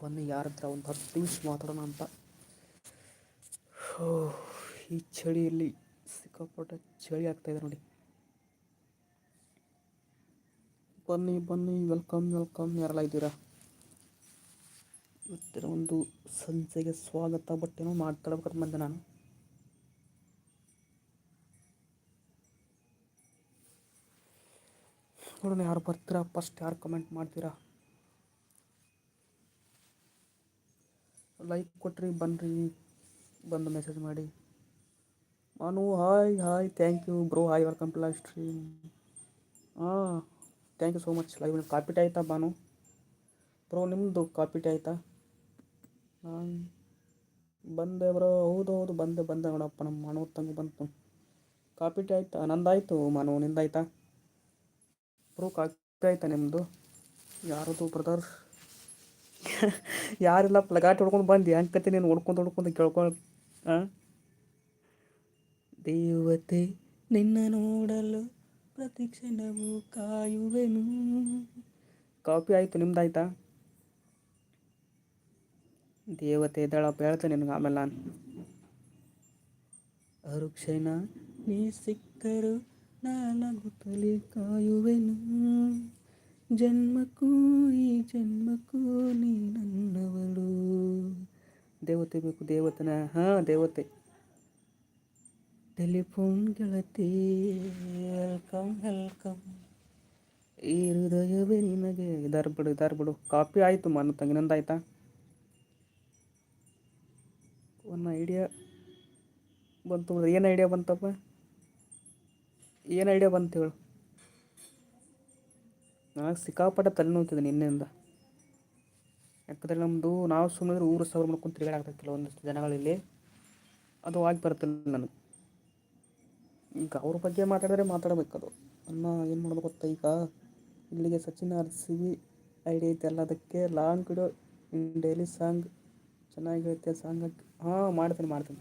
ಬನ್ನಿ ಯಾರ ಹತ್ರ ಒಂದು ಹತ್ತು ನಿಮಿಷ ಮಾತಾಡೋಣ ಅಂತ. ಈ ಚಳಿಯಲ್ಲಿ ಸಿಕ್ಕಾಪಟ್ಟೆ ಚಳಿ ಆಗ್ತಾಯಿದೆ ನೋಡಿ. ಬನ್ನಿ ಬನ್ನಿ, ವೆಲ್ಕಮ್ ವೆಲ್ಕಮ್, ಯಾರೆಲ್ಲ ಇದ್ದೀರಾ? ಇವತ್ತಿನ ಒಂದು ಸಂಜೆಗೆ ಸ್ವಾಗತ ಬಟ್ಟೆನೂ ಮಾತಾಡ್ಬೇಕಂತ ಬಂದೆ ನಾನು. ನೋಡೋಣ ಯಾರು ಬರ್ತೀರಾ ಫಸ್ಟ್ ಯಾರು ಕಮೆಂಟ್ ಮಾಡ್ತೀರಾ? ಲೈಕ್ ಕೊಟ್ರಿ ಬನ್ನಿರಿ ಬಂದು ಮೆಸೇಜ್ ಮಾಡಿ. Manu hi hi thank you bro hi welcome to live stream ಹಾಂ thank you so much live coffee tea ಆಯಿತಾ ಬಾನು ಬ್ರೋ ನಿಮ್ಮದು ಕಾಪಿ ಟೀ ಆಯಿತಾ? ನಾನು ಬಂದೆ ಬ್ರೋ ಹೌದು ಹೌದು, ಬಂದೆ ಬಂದೆ ನೋಡಪ್ಪ ನಮ್ಮ ಮನೋ ತಂಗ ಬಂತು. ಕಾಪಿ ಟೀ ಆಯಿತಾ? ನಂದಾಯಿತು ಮಾನು, ನಿಂದಾಯ್ತಾ? ಬ್ರೋ ಕಾಪಿ ಆಯಿತಾ ನಿಮ್ಮದು ಯಾರದು ಬ್ರದರ್ ಯಾರಿಲ್ಲ ಪ್ಲಗಾಟ್ ಹೊಡ್ಕೊಂಡು ಬಂದು ಹೆಂಗೆ ನೀನು ಹೊಡ್ಕೊಂಡು ಹೊಡ್ಕೊಂಡು ಕೇಳ್ಕೊಂಡು ಹಾಂ ದೇವತೆ ನಿನ್ನ ನೋಡಲು ಪ್ರತಿ ಕ್ಷಣವೂ ಕಾಯುವೆನು. ಕಾಪಿ ಆಯಿತು ನಿಮ್ದಾಯ್ತಾ? ದೇವತೆ ದಳಪ್ಪ ಹೇಳ್ತೇನೆ ನಿನಗೆ ಆಮೇಲೆ ನಾನು. ಅರುಕ್ಷಣ ನೀ ಸಿಕ್ಕರು ನಾನಗುತ್ತಲೇ ಕಾಯುವೆನು. ಜನ್ಮಕ್ಕೂ ಈ ಜನ್ಮಕ್ಕೂ ನೀ ನನ್ನವಳು ದೇವತೆ ಬೇಕು ದೇವತನ, ಹಾಂ, ದೇವತೆ. ಟೆಲಿಫೋನ್ ಗೆಳತಿ, ವೆಲ್ಕಮ್ ವೆಲ್ಕಮ್. ಈ ಹೃದಯವೇ ನಿನಗೆ. ಇದಾರ್ ಬಿಡು ಇದಾರ್ ಬಿಡು. ಕಾಪಿ ಆಯಿತು ಮನ ತಂಗಿ, ನಂದಾಯ್ತಾ? ಒಂದು ಐಡಿಯಾ ಬಂತು ಏನು ಐಡಿಯಾ ಬಂತಪ್ಪ? ಏನು ಐಡಿಯಾ ಬಂತು ಹೇಳು? ನನಗೆ ಸಿಕ್ಕಾಪಟ್ಟೆ ತಲೆನೋವ್ತಿದೆ ನಿನ್ನೆಯಿಂದ. ಯಾಕಂದರೆ ನಮ್ಮದು ನಾವು ಸುಮ್ಮನೆ ಊರು ಸಾವಿರ ಮಾಡ್ಕೊಂಡು ತಿರುಗಾಡಾಗ್ತದೆ ಕೆಲವೊಂದಿಷ್ಟು ಜನಗಳಲ್ಲಿ. ಅದು ಆಗಿ ಬರ್ತಿಲ್ಲ ನನಗೆ. ಈಗ ಅವ್ರ ಬಗ್ಗೆ ಮಾತಾಡಿದ್ರೆ ಮಾತಾಡಬೇಕದು ಅನ್ನ ಏನು ಮಾಡೋದು ಗೊತ್ತಾ ಈಗ? ಇಲ್ಲಿಗೆ Sachin R C B idea ಐತೆ ಎಲ್ಲ ಅದಕ್ಕೆ long video in daily song ಚೆನ್ನಾಗಿರುತ್ತೆ ಸಾಂಗ್ ಹಾಂ, ಮಾಡ್ತೀನಿ ಮಾಡ್ತೀನಿ.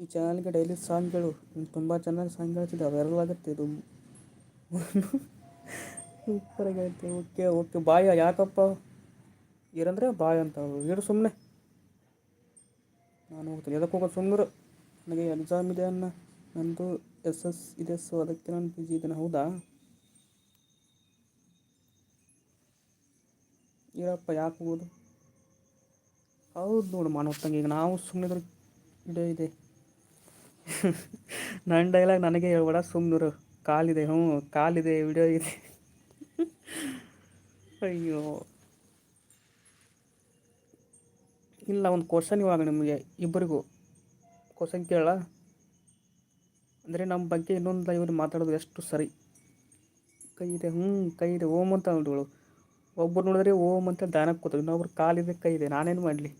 ಈ ಚಾನಲ್ಗೆ ಡೈಲಿ ಸಾಂಗ್ಗಳು ತುಂಬ ಚೆನ್ನಾಗಿ ಸಾಂಗ್ ಹೇಳ್ತಿದ್ದೆ ಅವೆಲ್ಲ ಆಗುತ್ತೆ ಇದು. ಸೂಪರಾಗಿ ಐತೆ ಓಕೆ ಓಕೆ. ಬಾಯ ಯಾಕಪ್ಪ? ಏನಂದರೆ ಬಾಯ ಅಂತ ಇರು ಸುಮ್ಮನೆ ನಾನು ಹೋಗ್ತೀನಿ. ಎದಕ್ಕೆ ಹೋಗೋದು ಸುಮ್ಮನೆ ನನಗೆ ಎಕ್ಸಾಮ್ ಇದೆ ಅನ್ನ. ನಂದು ಎಸ್ ಎಸ್ ಇದೆ ಸೊ ಅದಕ್ಕೆ ನಾನು ಬಿಜಿ ಇದ್ದೇನೆ. ಹೌದಾ? ಇರಪ್ಪ, ಯಾಕೆ ಹೋಗೋದು? ಹೌದು ನೋಡು ಮಾನವ ಹೋಗ್ತಂಗೆ ಈಗ ನಾವು ಸುಮ್ಮನೆ ಇದೆ ನನ್ನ ಡೈಲಾಗ್ ನನಗೆ ಹೇಳ್ಬೇಡ ಸುಮ್ಮನಿರು ಕಾಲಿದೆ, ಹ್ಞೂ, ಕಾಲಿದೆ, ವಿಡಿಯೋ ಇದೆ. ಅಯ್ಯೋ. ಇಲ್ಲ, ಒಂದು ಕ್ವಶನ್ ಇವಾಗ ನಿಮಗೆ, ಇಬ್ಬರಿಗೂ. ಕ್ವಶನ್ ಕೇಳ ಅಂದರೆ ನಮ್ಮ ಬಗ್ಗೆ ಇನ್ನೊಂದು ಇವರು ಮಾತಾಡೋದು ಎಷ್ಟು ಸರಿ. ಕೈ ಇದೆ, ಹ್ಞೂ, ಕೈ ಇದೆ ಓಮ್ ಅಂತ ನೋಡಿಗಳು ಒಬ್ಬರು ನೋಡಿದ್ರೆ ಓಮ್ ಅಂತ ದಾನಕ್ಕೆ ಕೂತಾರೆ ಇನ್ನೊಬ್ರು ಕಾಲಿದೆ ಕೈ ಇದೆ, ನಾನೇನು ಮಾಡಲಿ?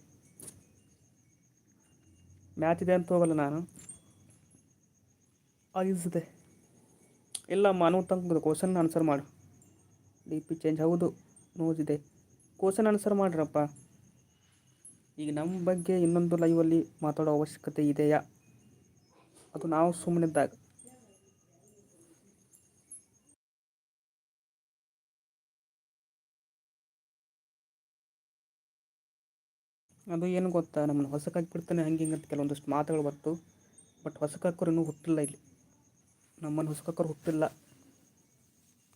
ಮ್ಯಾಚ್ ಇದೆ ಅಂತ ಹೋಗಲ್ಲ ನಾನು. ಐಸ್ ಇದೆ. ಇಲ್ಲ ಮಾನವ ತಂಗ ಕ್ವಶನ್ ಆನ್ಸರ್ ಮಾಡು. ಡಿ ಪಿ ಚೇಂಜ್ ಹೌದು ಇದೆ. ಕ್ವಶನ್ ಆನ್ಸರ್ ಮಾಡ್ರಪ್ಪ. ಈಗ ನಮ್ಮ ಬಗ್ಗೆ ಇನ್ನೊಂದು ಲೈವಲ್ಲಿ ಮಾತಾಡೋ ಅವಶ್ಯಕತೆ ಇದೆಯಾ? ಅದು ನಾವು ಸುಮ್ಮನಿದ್ದಾಗ ಅದು ಏನು ಗೊತ್ತಾ? ನಮ್ಮನ್ನು ಹೊಸಕಾಗಿ ಬಿಡ್ತಾನೆ ಹಂಗೆ ಹಿಂಗೆ ಅಂತ ಕೆಲವೊಂದಷ್ಟು ಮಾತುಗಳು ಬರ್ತು. ಬಟ್ ಹೊಸಕಾಕರು ಇನ್ನೂ ಹುಟ್ಟಿಲ್ಲ ಇಲ್ಲಿ. ನಮ್ಮನ್ನು ಹುಸ್ಕೋಕ್ರು ಹುಟ್ಟಿಲ್ಲ.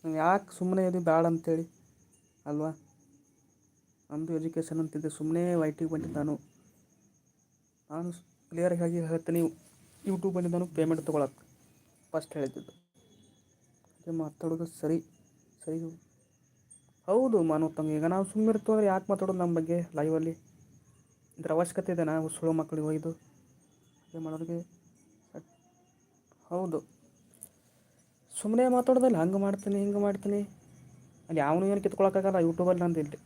ನಾವು ಯಾಕೆ ಸುಮ್ಮನೆ ಇದು ಬೇಡ ಅಂತೇಳಿ, ಅಲ್ವಾ? ನಮ್ಮದು ಎಜುಕೇಷನ್ ಅಂತಿದ್ದೆ ಸುಮ್ಮನೆ ವೈಟಿಗೆ ಬಂದಿದ್ದ ನಾನು. ನಾನು ಕ್ಲಿಯರಾಗಿ ಆಗಿ ಹೇಳ್ತೀನಿ ಯೂಟ್ಯೂಬ್ ಬಂದಿದ್ದ ನಾನು ಪೇಮೆಂಟ್ ತೊಗೊಳಕ್ಕೆ ಫಸ್ಟ್ ಹೇಳಿದ್ದು. ಅದೇ ಮಾತಾಡೋದು ಸರಿ ಸರಿ. ಹೌದು ಮಾನವ ತಂಗ, ಈಗ ನಾವು ಸುಮ್ಮನೆ ಇರ್ತೀವಿ ಯಾಕೆ ಮಾತಾಡೋದು ನಮ್ಮ ಬಗ್ಗೆ ಲೈವಲ್ಲಿ ಇದ್ರ ಅವಶ್ಯಕತೆ ಇದೆ, ನಾವು ಸುಳ್ಳು ಮಕ್ಕಳಿಗೆ ಒಯ್ದು, ಅದೇ ಮಾಡೋರಿಗೆ ಹೌದು. ಸುಮ್ಮನೆ ಮಾತಾಡೋದಲ್ಲ ಹಂಗೆ ಮಾಡ್ತೀನಿ ಹಿಂಗೆ ಮಾಡ್ತೀನಿ. ಅಲ್ಲಿ ಯಾವನು ಏನು ಕಿತ್ಕೊಳಕ್ಕಾಗಲ್ಲ ಯೂಟ್ಯೂಬಲ್ಲಿ ನಂದು ಇಲ್ಲಿ.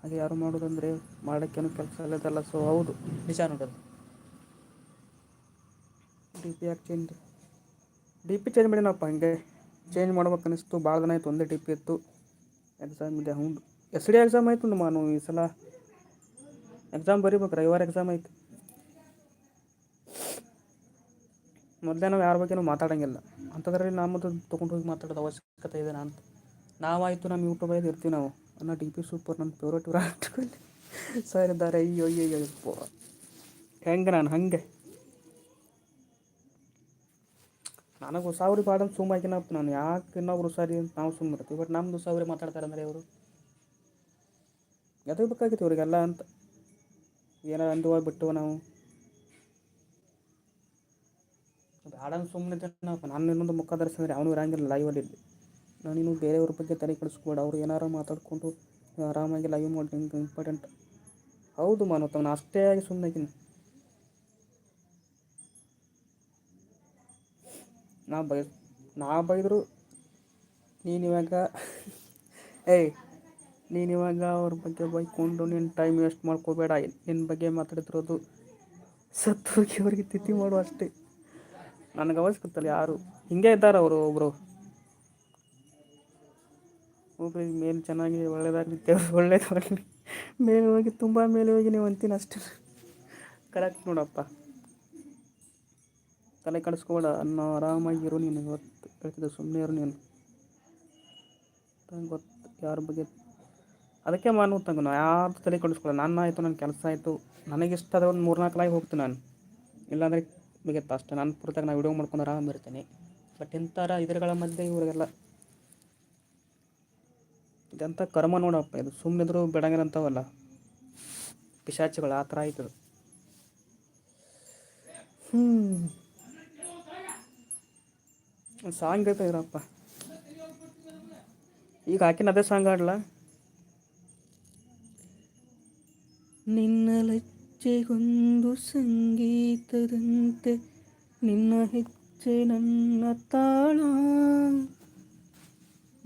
ಹಾಗೆ ಯಾರು ಮಾಡೋದಂದರೆ ಮಾಡೋಕ್ಕೇನು ಕೆಲಸ ಇಲ್ಲದಲ್ಲ ಸೊ ಹೌದು. ನಿಜ ನೋಡೋದು. ಡಿ ಪಿ ಯಾಕೆ ಚೇಂಜ್ ಡಿ ಪಿ ಚೇಂಜ್ ಮಾಡಿನಪ್ಪ ಹಂಗೆ. ಚೇಂಜ್ ಮಾಡ್ಬೇಕು ಅನಿಸ್ತು ಭಾಳ ದಿನ ಆಯ್ತು ಒಂದೇ ಡಿ ಪಿ ಇತ್ತು. ಎಕ್ಸಾಮ್ ಇದೆ ಹೌದು. ಎಸ್ ಡಿ ಎಕ್ಸಾಮ್ ಆಯ್ತು ನಾನು ಈ ಸಲ. ಎಕ್ಸಾಮ್ ಬರೀಬೇಕು ರವಿವಾರ ಎಕ್ಸಾಮ್ ಐತಿ ಮೊದಲೇ ನಾವು ಯಾರ ಬಗ್ಗೆನೂ ಮಾತಾಡೋಂಗಿಲ್ಲ. ಅಂಥದ್ರಲ್ಲಿ ನಮ್ಮದು ತೊಗೊಂಡು ಹೋಗಿ ಮಾತಾಡೋದು ಅವಶ್ಯಕತೆ ಇದೆ ಅಂತ. ನಾವಾಯಿತು ನಮ್ಮ ಯೂಟ್ಯೂಬಲ್ಲಿ ಇರ್ತೀವಿ ನಾವು. ಅನ್ನೋ ಡಿ ಪಿ ಸೂಪರ್ ನನ್ನ ಫೇವ್ರೇಟ್ ವಿರಾಟ್ ಕೊಹ್ಲಿ ಸರ್ ಇದ್ದಾರೆ, ಅಯ್ಯೋ ಅಯ್ಯೋ ಅಯ್ಯೋ ಹೆಂಗೆ ನಾನು ಹಂಗೆ? ನನಗೆ ಉಸಾವರಿ ಬಾಡ ಸುಮ್ಮ ನಾವು ನಾನು ಯಾಕೆ ಇನ್ನೊಬ್ರು ಸಾರಿ ಅಂತ ನಾವು ಸುಮ್ಮನೆ ಇರ್ತೀವಿ. ಬಟ್ ನಮ್ಮದು ಉಸಾವರಿ ಮಾತಾಡ್ತಾರೆ ಅಂದರೆ ಇವರು. ಎದಕ್ಕೆ ಬೇಕಾಗಿತ್ತು ಇವರಿಗೆಲ್ಲ ಅಂತ. ಏನಾರು ಅಂದು ಬಿಟ್ಟು ನಾವು. ಬೇಡ ಸುಮ್ಮನೆ ಇದ್ದೇನಪ್ಪ ನಾನು ಇನ್ನೊಂದು ಮುಖ ಧರಿಸಿದ್ರೆ ಅವನು ಇರಂಗಿಲ್ಲ ಲೈವಲ್ಲಿ ನಾನು ಇನ್ನು ಬೇರೆಯವ್ರ ಬಗ್ಗೆ ತಲೆ ಕೆಡಿಸ್ಕೊಬೇಡ. ಅವ್ರು ಏನಾರು ಮಾತಾಡ್ಕೊಂಡು ಆರಾಮಾಗಿ ಲೈವ್ ಮಾಡಿ ಇಂಪಾರ್ಟೆಂಟ್ ಹೌದು ಮಾನು ನಾನು ಅಷ್ಟೇ ಆಗಿ ಸುಮ್ಮನೆ ನಾ ಬೈ, ನಾ ಬೈದರು, ನೀನು ಇವಾಗ, ಏಯ್, ನೀನು ಇವಾಗ ಅವ್ರ ಬಗ್ಗೆ ಬೈಕೊಂಡು ನಿನ್ನ ಟೈಮ್ ವೇಸ್ಟ್ ಮಾಡ್ಕೋಬೇಡ. ನಿನ್ನ ಬಗ್ಗೆ ಮಾತಾಡ್ತಿರೋದು ಹೋಗಿ ಅವ್ರಿಗೆ ತಿಥಿ ಮಾಡು ಅಷ್ಟೇ. ನನಗೆ ಅವಶ್ಯಕತ್ತಲ್ಲ ಯಾರು. ಹಿಂಗೆ ಇದ್ದಾರೆ ಅವರು ಒಬ್ಬರು ಒಬ್ರಿಗೆ ಮೇಲೆ ಚೆನ್ನಾಗಿ ಒಳ್ಳೇದಾಗಲಿ ದೇವ್ರು ಒಳ್ಳೇದಾಗಲಿ. ಮೇಲೆ ಹೋಗಿ, ತುಂಬ ಮೇಲೆ ಹೋಗಿ ನೀವು ಅಂತೀನಿ ಅಷ್ಟೇ. ಕರೆಕ್ಟ್ ನೋಡಪ್ಪ. ತಲೆ ಕಳಿಸ್ಕೊಬೇಡ ಅನ್ನೋ ಆರಾಮಾಗಿರು ನೀನು ಇವತ್ತು. ಹೇಳ್ತಿದ್ದೆ ಸುಮ್ಮನೆ ಇರು ನೀನು. ನಂಗೆ ಗೊತ್ತು ಯಾರ ಬಗ್ಗೆ. ಅದಕ್ಕೆ ಮಾನು ತಂಗ ನಾ ಯಾರು ತಲೆ ಕಳಿಸ್ಕೊಳ್ಳ ನನ್ನ ಆಯಿತು, ನನ್ನ ಕೆಲಸ ಆಯಿತು. ನನಗಿಷ್ಟ ಅದ ಒಂದು ಮೂರ್ನಾಲ್ಕು ಲಾಗಿ ಹೋಗ್ತೀನಿ ನಾನು. ಇಲ್ಲಾಂದರೆ ಮುಗಿಯತ್ತ ಅಷ್ಟೇ ನಾನು ಪೂರ್ತಿಯಾಗಿ ನಾನು ವಿಡಿಯೋ ಮಾಡ್ಕೊಂಡು ಆರಾಮ ಇರ್ತೀನಿ. ಬಟ್ ಇಂಥರ ಇದರಗಳ ಮಧ್ಯೆ ಇವರಿಗೆಲ್ಲ ಇದೆಂಥ ಕರ್ಮ ನೋಡಪ್ಪ, ಇದು ಸುಮ್ಮನಿದ್ರು ಬೆಡಂಗಿರಂಥವಲ್ಲ ಪಿಶಾಚಿಗಳು, ಆ ಥರ ಆಯ್ತದು. ಹ್ಞೂ ಸಾಂಗ್ ಐತೆ ಇರಪ್ಪ ಈಗ ಹಾಕಿನ ಅದೇ ಸಾಂಗ್ ಆಡಲ್ಲ ನಿನ್ನ ಲಜ್ಜೆಗೊಂದು ಸಂಗೀತದಂತೆ ನಿನ್ನ ಹೆಜ್ಜೆ ನನ್ನ ತಾಳ.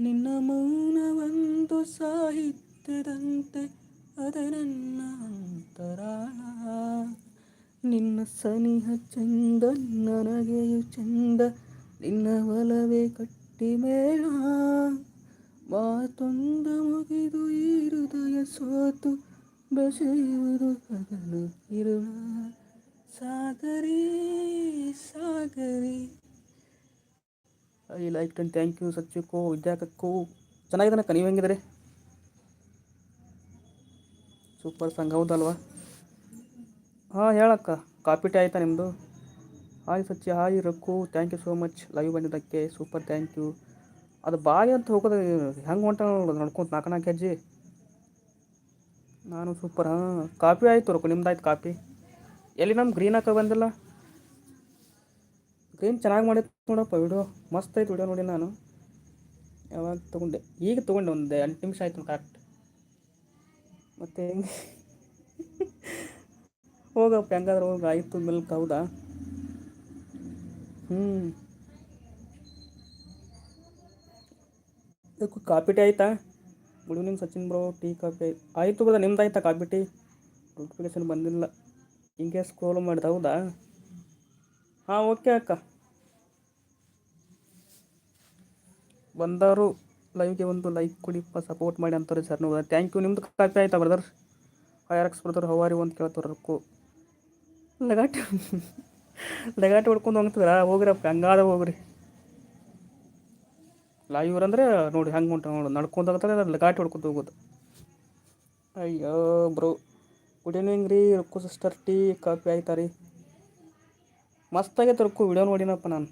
ನಿನ್ನ ಮೌನವೊಂದು ಸಾಹಿತ್ಯದಂತೆ ಅದ ನನ್ನ ಅಂತರಾಳ. ನಿನ್ನ ಸನಿಹ ಚಂದ ನನಗೆಯು ಚಂದ, ನಿನ್ನ ಒಲವೇ ಕಟ್ಟಿ ಮೇಳ. ಮಾತೊಂದು ಮುಗಿದು ಈ ಹೃದಯ ಸೋತು ಬೆಸೆಯುವುದು ಬದಲು ಇರುವ Sagari Sagari. I like and thank you ಸಚ್ಚಿಕೋ ವಿದ್ಯಾಕಕ್ಕೂ. ಚೆನ್ನಾಗಿದ್ದಾನಕ್ಕ ನೀವು ಹೆಂಗಿದ್ರಿ ಸೂಪರ್ ಸಾಂಗ್ ಹೌದಲ್ವಾ? ಹಾಂ, ಹೇಳಕ್ಕ, ಕಾಪಿ ಟೇ ಆಯಿತಾ ನಿಮ್ಮದು hi Sachi hi Rakku thank you so much. Live ಬಂದಿದ್ದಕ್ಕೆ, ಸೂಪರ್ ಥ್ಯಾಂಕ್ ಯು. ಅದು ಬಾಯಿ ಅಂತ ಹೋಗೋದು ಹೆಂಗೆ ಹೊಂಟ ನಡ್ಕೊಂತ ನಾಲ್ಕು ನಾಲ್ಕು ಹೆಜ್ಜೆ. ನಾನು ಸೂಪರ್. ಹಾಂ ಕಾಪಿ ಆಯಿತು ರೊಕ್ಕ, ನಿಮ್ದಾಯ್ತು ಕಾಫಿ? ಎಲ್ಲಿ ನಮ್ಮ ಗ್ರೀನ್ ಹಾಕ ಬಂದಿಲ್ಲ? ಗ್ರೀನ್ ಚೆನ್ನಾಗಿ ಮಾಡಿತ್ತು ನೋಡಪ್ಪ ವಿಡಿಯೋ ಮಸ್ತ್ ಆಯ್ತು ವಿಡಿಯೋ ನೋಡಿ ನಾನು. ಯಾವಾಗ ತೊಗೊಂಡೆ? ಈಗ ತೊಗೊಂಡೆ ಒಂದು ಎಂಟು ನಿಮಿಷ ಆಯ್ತು ಕರೆಕ್ಟ್ ಮತ್ತು ಹೆಂಗೆ? ಹೋಗಪ್ಪ, ಹೆಂಗಾದ್ರೆ ಹೋಗ. ಆಯಿತು ಮಿಲ್ಕ್ ಹೌದಾ? ಹ್ಞೂ ಇದಕ್ಕೂ ಕಾಪಿ ಆಯಿತಾ? Good evening Sachin bro tea coffee ಆಯ್ತು ಬದ ನಿಮ್ದು ಆಯ್ತಾ ಕಾಫಿ ಟೀ ನೋಟಿಫಿಕೇಶನ್ ಬಂದಿಲ್ಲ. ಹಿಂಗೆ ಸ್ಕ್ರೋಲ್ ಮಾಡಿದ, ಹೌದಾ? ಹಾಂ ಓಕೆ ಅಕ್ಕ. ಬಂದವರು ಲೈವ್ಗೆ ಒಂದು ಲೈಕ್ ಕೊಡಿಪ್ಪ ಸಪೋರ್ಟ್ ಮಾಡಿ ಅಂತಾರೆ ಸರ್ ನೀವು. ಥ್ಯಾಂಕ್ ಯು ನಿಮ್ದು ಕಾಪಿ ಆಯ್ತಾ ಬ್ರದರ್ ಆರ್ ಎಕ್ಸ್ ಬ್ರದರ್ ಹವಾರಿ ಅಂತ ಕೇಳ್ತಾರಕ್ಕು ಲಗಾಟಿ ಲಗಾಟಿ ಹೊಡ್ಕೊಂಡು ಹೋಗ್ರಿ ಅಪ್ಪ ಹಂಗಾದ ಹೋಗ್ರಿ. ಲೈವ್ ಅಂದರೆ ನೋಡಿ ಹಂಗೆ ಉಂಟು ನೋಡಿ, ನಡ್ಕೊಂಡು ಹೋಗ್ತಾರೆ ಲಗಾಟಿ ಹೊಡ್ಕೊತ ಹೋಗೋದು. ಅಯ್ಯೋ ಬ್ರೋ ಗುಡ್ ಈವ್ನಿಂಗ್ ರೀ, ರುಕ್ಕು ಸಿಸ್ಟರ್ ಟೀ ಕಾಫಿ ಆಯ್ತಾ ರೀ? ಮಸ್ತಾಗೈತೆ ರುಕ್ಕು ವಿಡಿಯೋ ನೋಡಿನಪ್ಪ ನಾನು.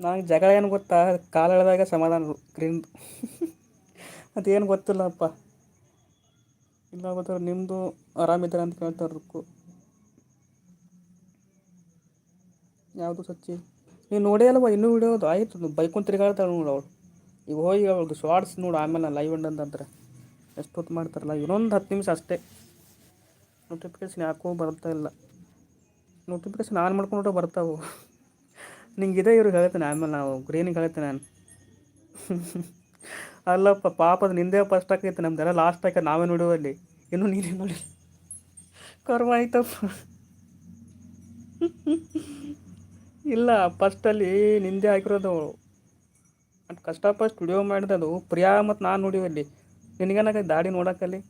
ನನಗೆ ಜಗಳ ಏನು ಗೊತ್ತಾ? ಕಾಲು ಎಳೆದಾಗ ಸಮಾಧಾನ ಗ್ರೀನ್ ಅದೇನು ಗೊತ್ತಿಲ್ಲಪ್ಪ. ಇಲ್ಲ ಗೊತ್ತಾರ ನಿಮ್ಮದು ಆರಾಮಿದ್ದಾರೆ ಅಂತ ಕೇಳ್ತಾರೆ ರುಕ್ಕು. ಯಾವುದು ಸಚ್ಚಿ? ನೀನು ನೋಡೇ ಅಲ್ವ, ಇನ್ನೂ ಹಿಡಿಯೋದು ಆಯಿತು. ಬೈಕೊಂಡು ತಿರುಗಾಡ್ತಾಳೆ ನೋಡು ಅವಳು. ಈಗ ಹೋಗಿ ಅವಳದು ಶಾರ್ಟ್ಸ್ ನೋಡು, ಆಮೇಲೆ ಲೈವ್ ಅಂತಾರೆ ಎಷ್ಟು ಹೊತ್ತು ಮಾಡ್ತಾರಲ್ಲ, ಇನ್ನೊಂದು ಹತ್ತು ನಿಮಿಷ ಅಷ್ಟೇ. ನೋಟಿಫಿಕೇಶನ್ ಯಾಕೋ ಬರ್ತಾ ಇಲ್ಲ. ನೋಟಿಫಿಕೇಶನ್ ಆನ್ ಮಾಡ್ಕೊಂಡ್ರೆ ಬರ್ತಾವೆ. ನಿಂಗೆ ಇದೇ ಇವ್ರಿಗೆ ಹೇಳ್ತೇನೆ, ಆಮೇಲೆ ನಾವು ಗ್ರೀನಿಗೆ ಹೇಳ್ತೇನೆ ನಾನು. ಅಲ್ಲಪ್ಪ, ಪಾಪದ ನಿಂದೇ ಫಸ್ಟ್ ಆಗೈತೆ ನಮ್ದೆಲ್ಲ ಲಾಸ್ಟ್ ಆಕ ನಾವೇ ನೋಡುವಲ್ಲಿ ಇನ್ನೂ ನೀನೇ ನೋಡಿ ಕರ್ಮ ಆಯ್ತಪ್ಪ. ಇಲ್ಲ ಫಸ್ಟಲ್ಲಿ ನಿಂದೆ ಹಾಕಿರೋದು ಕಷ್ಟ ಕಷ್ಟಪಟ್ಟು ವಿಡಿಯೋ ಮಾಡಿದದು ಪ್ರಿಯಾ ಮತ್ತು ನಾನು ನೋಡಿವಲ್ಲಿ ನಿನಗೇನಾಗ ದಾಡಿ ನೋಡೋಕ್ಕಲ್ಲಿ?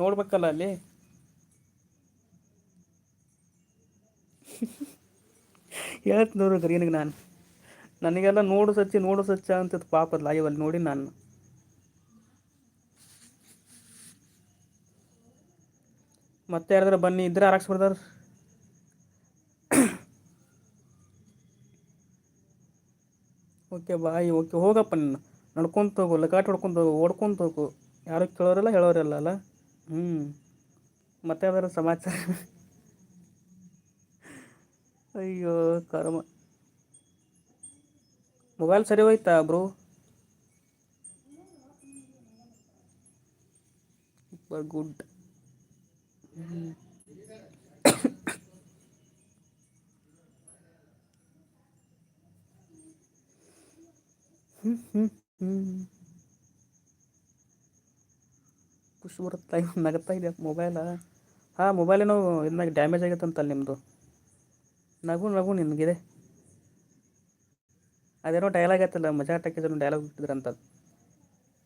ನೋಡ್ಬೇಕಲ್ಲ ಅಲ್ಲಿ? ಹೇಳ್ತು ನೋಡು ಗ್ರೀನಿಗೆ ನಾನು. ನನಗೆಲ್ಲ ನೋಡು ಸಚ್ಚಿ, ನೋಡು ಸಚ್ಚ ಪಾಪ ಪಾಪದ ಲೈವಲ್ಲಿ ನೋಡಿ ನಾನು. ಮತ್ತೆ ಯಾರಾದ್ರೂ ಬನ್ನಿ, ಇದ್ರೆ ಆರಕ್ಸ್ ಬರ್ದಾರ. ಓಕೆ ಬಾಯ್ ಓಕೆ ಹೋಗಪ್ಪ ನೀನು. ನಡ್ಕೊಂತ ಹೋಗು, ಲಗಾಟ್ ಹೊಡ್ಕೊಂತ ಹೋಗು ಓಡ್ಕೊಂತ ಹೋಗು. ಯಾರು ಕೇಳೋರಿಲ್ಲ ಹೇಳೋರಿಲ್ಲ ಅಲ್ಲ? ಹ್ಞೂ ಮತ್ತೆ ಅದರ ಸಮಾಚಾರ? ಅಯ್ಯೋ, ಕರ್ಮ. ಮೊಬೈಲ್ ಸರಿ ಹೋಯ್ತಾ ಬ್ರೋ? ಗುಡ್ ಹ್ಞೂ ಹ್ಞೂ ಹ್ಞೂ ಖುಷಿ ಬರುತ್ತೆ? ನಗತ್ತಾ ಇದೆ ಮೊಬೈಲ ಹಾಂ ಮೊಬೈಲೇನೋ ಇದ್ನಾಗ ಡ್ಯಾಮೇಜ್ ಆಗೈತಂತಲ್ಲ ನಿಮ್ಮದು ನಗು ನಗು ನಿನಗಿದೆ. ಅದೇನೋ ಡೈಲಾಗ್ ಆಯ್ತಲ್ಲ, ಮಜಾ ಟಾಕಿದ್ರು ಡೈಲಾಗ್ ಬಿಟ್ಟಿದ್ರಂತ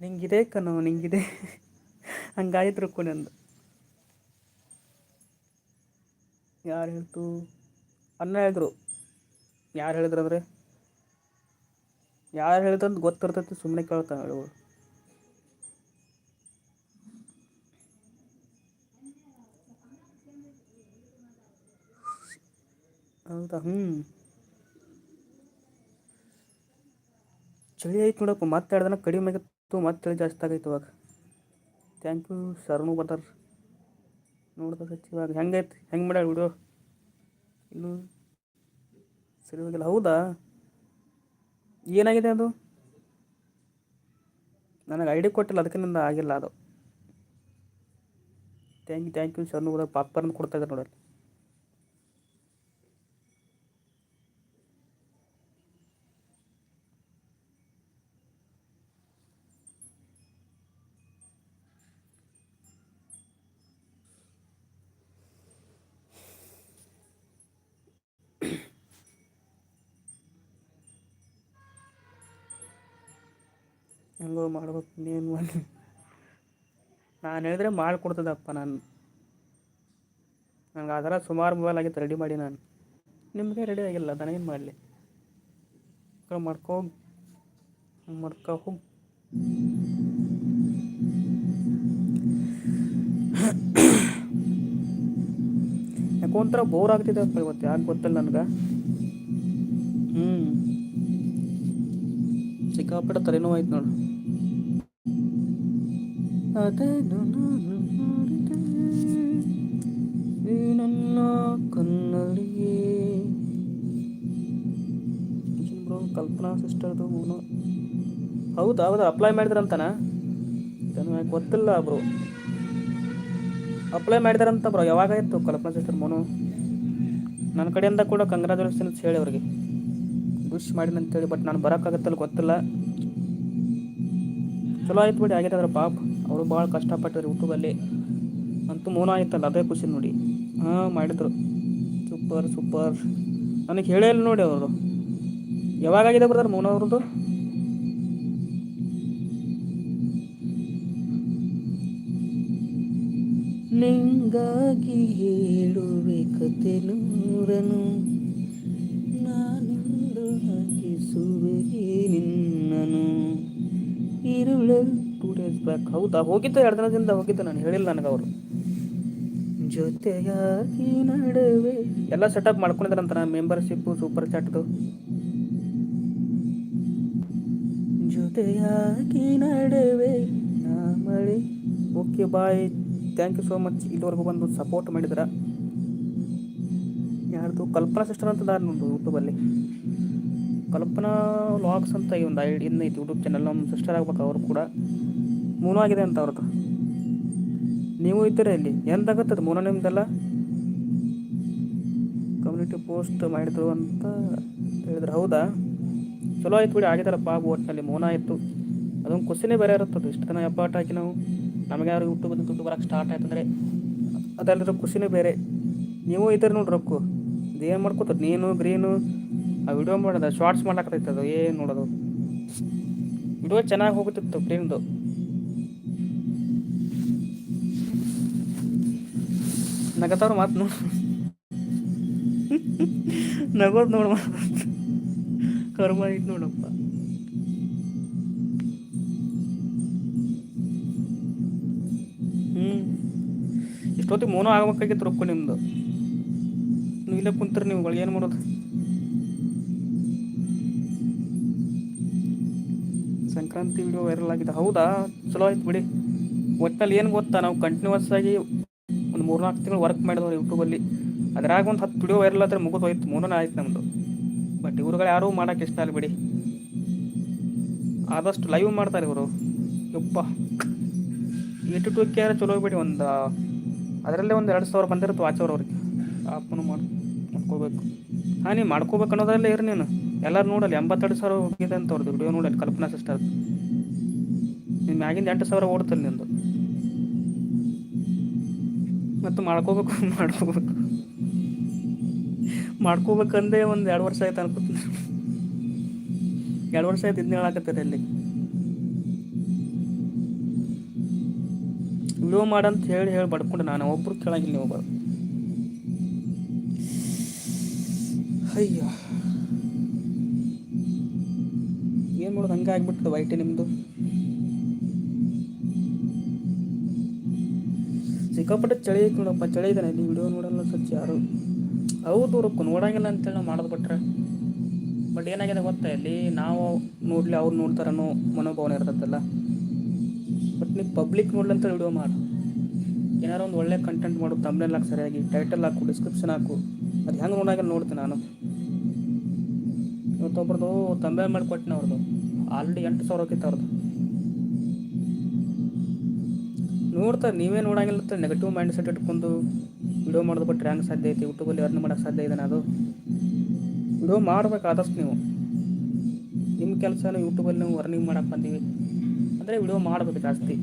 ನಿಂಗಿದೆ ಕಣೋ, ನಿಂಗಿದೆ. ಹಂಗಾಯ್ತು ಕೊನೆಂದು ನಂದು ಯಾರು ಹೇಳ್ತು? ಅನ್ನ ಹೇಳಿದ್ರು. ಯಾರು ಹೇಳಿದ್ರು ಅಂದರೆ? ಯಾರು ಹೇಳಿದಂತ ಗೊತ್ತಿರ್ತೈತಿ ಸುಮ್ಮನೆ ಕೇಳ್ತಾನೆ ಹೇಳುವ ಹೌದಾ? ಹ್ಞೂ ಚಳಿ ಆಯ್ತು ನೋಡಪ್ಪ, ಮತ್ತೆ ಎರಡು ದಿನ ಕಡಿಮೆ ಆಗಿತ್ತು, ಮತ್ತೆ ಚಳಿ ಜಾಸ್ತಿ ಆಗೈತೆ ಇವಾಗ. ಥ್ಯಾಂಕ್ ಯು ಸರ್ನು ಬರ್ತಾರೆ ನೋಡ್ದ ಇವಾಗ. ಹೆಂಗೈತೆ? ಹೆಂಗೆ ಮಾಡ್ಯಾಳ ವಿಡಿಯೋ ಇನ್ನು ಸರಿ ಹೋಗಿಲ್ಲ. ಹೌದಾ? ಏನಾಗಿದೆ ಅದು? ನನಗೆ ಐ ಡಿ ಕೊಟ್ಟಿಲ್ಲ, ಅದಕ್ಕೆ ನಿಂದ ಆಗಿಲ್ಲ ಅದು. ಥ್ಯಾಂಕ್ ಯು ಥ್ಯಾಂಕ್ ಯು ಸರ್ನು ಕೂಡ ಪಾಪ್ಕಾರ್ನ್ ಕೊಡ್ತಾ ನೋಡಲ್ಲಿ ಹೆಂಗೋ ಮಾಡ್ಬೇಕು ಇನ್ನೇನು ನಾನು ಹೇಳಿದ್ರೆ ಮಾಡಿಕೊಡ್ತದಪ್ಪ ನಾನು. ನಂಗೆ ಅದರ ಸುಮಾರು ಮೊಬೈಲ್ ಆಗಿತ್ತು ರೆಡಿ ಮಾಡಿ ನಾನು. ನಿಮಗೆ ರೆಡಿ ಆಗಿಲ್ಲ ನಾನೇನು ಮಾಡಲಿ? ಮಾಡ್ಕೊ. ಮಾಡ್ಕೊ. ಹೋಗಿ ಯಾಕೋ ಒಂಥರ ಬೋರ್ ಆಗ್ತಿದೆ ಇವತ್ತು, ಯಾಕೆ ಗೊತ್ತಿಲ್ಲ ನನಗೆ? ಹ್ಞೂ ಸಿಕ್ಕಾಪಟ್ಟೆ ತಲೆನೋವು ಆಯ್ತು ನೋಡು. ಅದನ್ನು ನಾನು ನೋಡಿದೆ ಈ ನನ್ನ ಬ್ರೋ, ಕಲ್ಪನಾ ಸಿಸ್ಟರ್ದು ಹೂನು ಹೌದು ಹೌದು ಅಪ್ಲೈ ಮಾಡಿದ್ರಂತನಾ? ನನಗೆ ಗೊತ್ತಿಲ್ಲ ಬ್ರೋ. ಅಪ್ಲೈ ಮಾಡಿದಾರಂತ ಬ್ರೋ, ಯಾವಾಗ ಇತ್ತು ಕಲ್ಪನಾ ಸಿಸ್ಟರ್ ಮೋನು? ನನ್ನ ಕಡೆಯಿಂದ ಕೂಡ ಕಂಗ್ರ್ಯಾಚುಲೇಷನ್ಸ್ ಹೇಳಿ ಅವ್ರಿಗೆ. ವಿಶ್ ಮಾಡಿನ ಅಂತೇಳಿ ಬಟ್ ನಾನು ಬರೋಕ್ಕಾಗತ್ತಲ್ಲ ಗೊತ್ತಿಲ್ಲ. ಚಲೋ ಆಯ್ತು ಬಿಡಿ ಆಗಿದೆ ಅದ್ರ ಪಾಪ. ಅವರು ಭಾಳ ಕಷ್ಟಪಟ್ಟರು ಯೂಟ್ಯೂಬಲ್ಲಿ ಅಂತೂ ಮೌನ ಆಯ್ತಲ್ಲ, ಅದೇ ಖುಷಿ ನೋಡಿ. ಹಾಂ, ಮಾಡಿದ್ರು. Super super. ನನಗೆ ಹೇಳಲ್ಲ ನೋಡಿ ಅವರು. ಯಾವಾಗಾಗಿದೆ ಬರ್ತಾರೆ ಮೋನ ಅವ್ರದ್ದು? ನಿಂಗಾಗಿ ಹೇಳುವೆ ಕತೆ ನೂರನು ನಾನಿಂದು ಹಾಕಿಸುವೆ ನಿನ್ನನು. ಇರುಳು ಡೇಸ್ ಬ್ಯಾಕ್ ಹೌದಾ? ಹೋಗಿದ್ದು ಎರಡು ದಿನದಿಂದ ಹೋಗಿದ್ದು ನಾನು, ಹೇಳಿಲ್ಲ ನನಗೆ ಅವರು. ಜೊತೆಯಾಗಿ ನಡುವೆ. ಎಲ್ಲ ಸೆಟಪ್ ಮಾಡ್ಕೊಂಡಿದ್ರಂತ ನಾನು ಮೆಂಬರ್ಶಿಪ್ಪು ಸೂಪರ್ ಚಾಟ್ದು ಜೊತೆಯಾಗಿ ನಡುವೆ ನಾ ಮಳೆ. Okay bye thank you so much ಇಲ್ಲಿವರೆಗೂ ಬಂದು ಸಪೋರ್ಟ್ ಮಾಡಿದ್ರ. ಯಾರ್ದು? ಕಲ್ಪನಾ ಸಿಸ್ಟರ್ ಅಂತ ನಾನು ನೋಡು ಯೂಟ್ಯೂಬಲ್ಲಿ ಕಲ್ಪನಾ ವ್ಲಾಗ್ಸ್ ಅಂತ ಈ ಒಂದು ಐಡಿ ಐತಿ ಯೂಟ್ಯೂಬ್ ಚಾನಲ್ ನಮ್ಮ ಸಿಸ್ಟರ್ ಆಗ್ಬೇಕು ಅವರು ಕೂಡ. ಮೂನು ಆಗಿದೆ ಅಂತ ಅವ್ರದ್ದು. ನೀವು ಇದ್ದೀರಾ ಇಲ್ಲಿ? ಎಂದಾಗತ್ತದ ಮೂನ ನಿಮ್ದಲ್ಲ? ಕಮ್ಯುನಿಟಿ ಪೋಸ್ಟ್ ಮಾಡಿದ್ರು ಅಂತ ಹೇಳಿದ್ರು. ಹೌದಾ? ಚಲೋ ಆಯ್ತು ಬಿಡಿ ಆಗಿದಾರಪ್ಪ ಒಟ್ಟಿನಲ್ಲಿ ಮೌನ ಆಯಿತು. ಅದೊಂದು ಕ್ವಶನೇ ಬೇರೆ ಇರುತ್ತದೆ ಇಷ್ಟು ದಿನ ಎಫರ್ಟ್ ಹಾಕಿ ನಾವು ನಮಗೆ ಯಾರು ಯೂಟ್ಯೂಬ್ ದುಡ್ಡು ಬರೋಕ್ಕೆ ಸ್ಟಾರ್ಟ್ ಆಯ್ತು ಅಂದರೆ ಅದೆಲ್ಲರ ಖುಷಿನೇ ಬೇರೆ. ನೀವು ಇದ್ದೀರಿ ನೋಡ್ರಿ ರೊಕ್ಕು. ಏನು ಮಾಡ್ಕೋತದ? ನೀನು, ಗ್ರೀನು, ಆ ವಿಡಿಯೋ ಮಾಡೋದು ಶಾರ್ಟ್ಸ್ ಮಾಡ್ಲಾಕತ್ತೈತೆ ಅದು. ಏನು ನೋಡೋದು? ವಿಡಿಯೋ ಚೆನ್ನಾಗಿ ಹೋಗುತ್ತಿತ್ತು ಗ್ರೀನ್ದು. ನಗತ್ತವ್ರು ಮಾತು ನೋಡ. ನಗೋದು ನೋಡ ಕರ್ಮ ಐತ್ ನೋಡಪ್ಪ. ಹ್ಞೂ ಇಷ್ಟೊತ್ತಿಗೆ ಮೋನೋ ಆಗ್ಬೇಕಾಗಿತ್ತು ರೊಕ್ಕ ನಿಮ್ಮದು ನೀವು ಇಲ್ಲೇ ಕುಂತೀರಿ ನೀವುಗಳು ಏನು ಮಾಡೋದು? ಸಂಕ್ರಾಂತಿ ವಿಡಿಯೋ ವೈರಲ್ ಆಗಿದೆ. ಹೌದಾ? ಚಲೋ ಆಯ್ತು ಬಿಡಿ. ಒಟ್ಟಲ್ಲಿ ಏನು ಗೊತ್ತಾ? ನಾವು ಕಂಟಿನ್ಯೂಸ್ ಆಗಿ ಒಂದು ಮೂರ್ನಾಲ್ಕು ತಿಂಗಳು ವರ್ಕ್ ಮಾಡಿದ್ರು ಯೂಟ್ಯೂಬಲ್ಲಿ ಅದ್ರಾಗ ಒಂದು ಹತ್ತು ವಿಡಿಯೋ ವೈರಲ್ ಆದರೆ ಮುಗಿದು ಹೋಯ್ತು ಮೂರನೇ ಆಯ್ತು ನಮ್ಮದು ಬಟ್ ಇವ್ರುಗಳು ಯಾರೂ ಮಾಡೋಕ್ಕೆ ಇಷ್ಟ ಆಗಲಿ ಬಿಡಿ ಆದಷ್ಟು ಲೈವ್ ಮಾಡ್ತಾರೆ ಇವರು. ಯಪ್ಪ. ಏಟು ಟು ಕೆ ಚಲೋ ಬಿಡಿ ಒಂದು ಅದರಲ್ಲೇ ಒಂದು ಎರಡು ಸಾವಿರ ಬಂದಿರುತ್ತೆ ವಾಚ್ ಅವ್ರು ಅವ್ರಿಗೆ. ಆಪನು ಮಾಡಿ, ಮಾಡ್ಕೋಬೇಕು. ಹಾಂ, ನೀವು ಮಾಡ್ಕೋಬೇಕು ಅನ್ನೋದ್ರಲ್ಲೇ ಇರಿ ನೀನು. ಎಲ್ಲರೂ ನೋಡಲ್ಲ, ಎಂಬತ್ತೆರಡು ಸಾವಿರ ಹೋಗಿದೆ ಅಂತ ಅವ್ರದ್ದು ವಿಡಿಯೋ ನೋಡಲ್ಲ, ಕಲ್ಪನಾ ಸಿಸ್ಟರ್ ನಿಮ್ಮ ಮ್ಯಾಗಿಂದ ಎಂಟು ಸಾವಿರ ಓಡ್ತಾರೆ ನಿಂದು. ಮತ್ತು ಮಾಡ್ಕೋಬೇಕು ಮಾಡ್ಕೋಬೇಕು. ಮಾಡ್ಕೋಬೇಕಂದೇ ಒಂದು ಎರಡು ವರ್ಷ ಆಯ್ತು ಅನ್ಕೋತೀನಿ. ಎರಡು ವರ್ಷ ಆಯ್ತು ಇದನ್ನ ಹೇಳಾಕತ್ತೀರಿ ಅಲ್ಲಿ. ವಿಡಿಯೋ ಮಾಡಂತ ಹೇಳಿ ಹೇಳಿ ಬಡ್ಕೊಂಡು ನಾನು, ಒಬ್ರು ಕೇಳಂಗಿಲ್ಲ ನೀವು ಒಬ್ಬರು ಅಯ್ಯೋ. ಏನು ಮಾಡೋದು, ಹಂಗೆ ಆಗ್ಬಿಟ್ಟು ವೈಟಿ ನಿಮ್ಮದು ಸಿಕ್ಕಾಪಟ್ಟೆ ಚಳಿ ಐತೆ ನೋಡಪ್ಪ, ಚಳಿ ಇದ್ದಾನೆ ಇಲ್ಲಿ ವಿಡಿಯೋ ನೋಡಲ್ಲ ಸ್ವಚ್ಛ ಯಾರು. ಹೌದು ರೊಕ್ಕ ನೋಡಂಗಿಲ್ಲ ಅಂತೇಳಿ ನಾವು ಮಾಡೋದು ಬಿಟ್ರೆ. ಬಟ್ ಏನಾಗಿದೆ ಗೊತ್ತಾ, ಇಲ್ಲಿ ನಾವು ನೋಡಲಿ, ಅವ್ರು ನೋಡ್ತಾರನ್ನೋ ಮನೋಭಾವನೆ ಇರ್ತದಲ್ಲ ಬಟ್ ನೀವು ಪಬ್ಲಿಕ್ ನೋಡ್ಲಿ ಅಂತ ವಿಡಿಯೋ ಮಾಡು. ಏನಾರು ಒಂದು ಒಳ್ಳೆ ಕಂಟೆಂಟ್ ಮಾಡು ತಮ್ಮನೇಲಿ ಹಾಕಿ ಸರಿಯಾಗಿ ಟೈಟಲ್ ಹಾಕು ಡಿಸ್ಕ್ರಿಪ್ಷನ್ ಹಾಕು. ಅದು ಹೆಂಗೆ ನೋಡಂಗಿಲ್ಲ ನೋಡ್ತೀನಿ ನಾನು. ಇವತ್ತೊಬ್ರದ್ದು ತಂಬೆ ಮಾಡಿ ಕೊಟ್ಟಿನ ಅವ್ರದ್ದು ಆಲ್ರೆಡಿ ಎಂಟು ಸಾವಿರ ಹೋಗಿತ್ತು ಅವ್ರದ್ದು ನೋಡ್ತಾರೆ ನೀವೇ ನೋಡಂಗಿಲ್ಲ ನೆಗೆಟಿವ್ ಮೈಂಡ್ ಸೆಟ್ ಇಟ್ಕೊಂಡು ವಿಡಿಯೋ ಮಾಡೋದು ಬಿಟ್ಟರೆ ಹ್ಯಾಂಗೆ ಸಾಧ್ಯ ಐತಿ? ಯೂಟ್ಯೂಬಲ್ಲಿ ಅರ್ನ್ ಮಾಡೋಕ್ಕೆ ಸಾಧ್ಯ ಇದೆ ಅದು? ವಿಡಿಯೋ ಮಾಡ್ಬೇಕು ಆದಷ್ಟು ನೀವು ನಿಮ್ಮ ಕೆಲಸನ ಯೂಟ್ಯೂಬಲ್ಲಿ ನೀವು ಅರ್ನಿಂಗ್ ಮಾಡೋಕೆ ಬಂದೀವಿ. ಅಂದರೆ ವಿಡಿಯೋ ಮಾಡಬೇಕು ಜಾಸ್ತಿ.